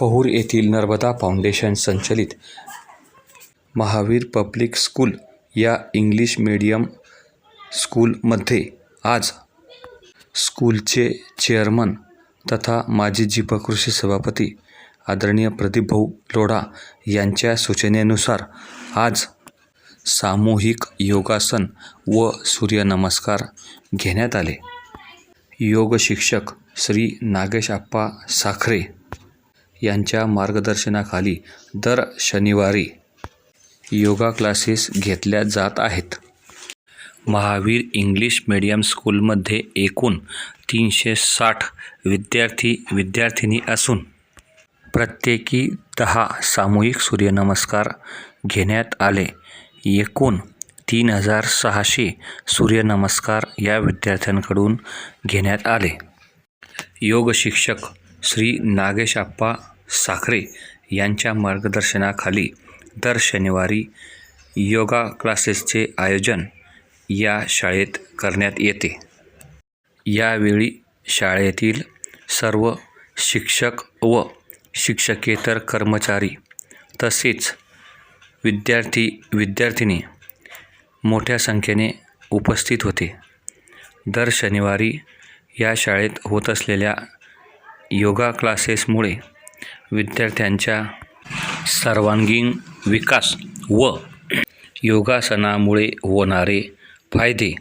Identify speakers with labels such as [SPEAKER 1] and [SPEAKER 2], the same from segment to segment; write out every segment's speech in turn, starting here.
[SPEAKER 1] पहूर येथील नर्मदा फाउंडेशन संचलित Mahavir public school या इंग्लिश मीडियम स्कूलमध्ये आज स्कूलचे चेअरमन तथा माजी जीपकृषी सभापती आदरणीय प्रदीपभाऊ लोढा यांच्या सूचनेनुसार आज सामूहिक योगासन व सूर्यनमस्कार घेण्यात आले. योग शिक्षक श्री नागेश आप्पा साखरे यांच्या मार्गदर्शनाखाली दर शनिवारी योगा क्लासेस घेतल्या जात आहेत. महावीर इंग्लिश मीडियम स्कूलमध्ये एकूण तीनशे साठ विद्यार्थी विद्यार्थिनी असून प्रत्येकी दहा सामूहिक सूर्यनमस्कार घेण्यात आले. एकूण तीन हजार सहाशे सूर्यनमस्कार या विद्यार्थ्यांकडून घेण्यात आले. योग शिक्षक श्री नागेश आप्पा साखरे यांच्या मार्गदर्शनाखाली दर शनिवारी योगा क्लासेसचे आयोजन या शाळेत करण्यात येते. यावेळी शाळेतील सर्व शिक्षक व शिक्षकेतर कर्मचारी तसेच विद्यार्थी विद्यार्थिनी मोठ्या संख्येने उपस्थित होते. दर शनिवारी या शाळेत होत असलेल्या योगा क्लासेसमुळे विद्यार्थ्यांच्या सर्वांगीण विकास व योगासनामुळे होणारे फायदे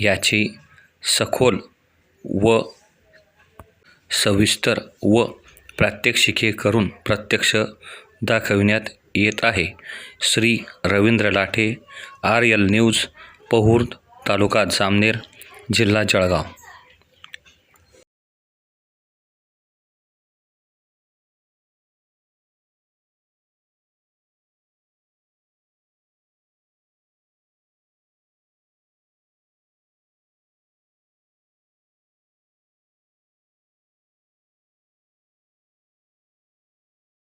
[SPEAKER 1] याची सखोल व सविस्तर व प्रात्यक्षिके करून प्रत्यक्ष दाखविण्यात येत आहे. Shri Ravindra Lathe R L news Pahur taluka Jamner जिल्हा जळगाव.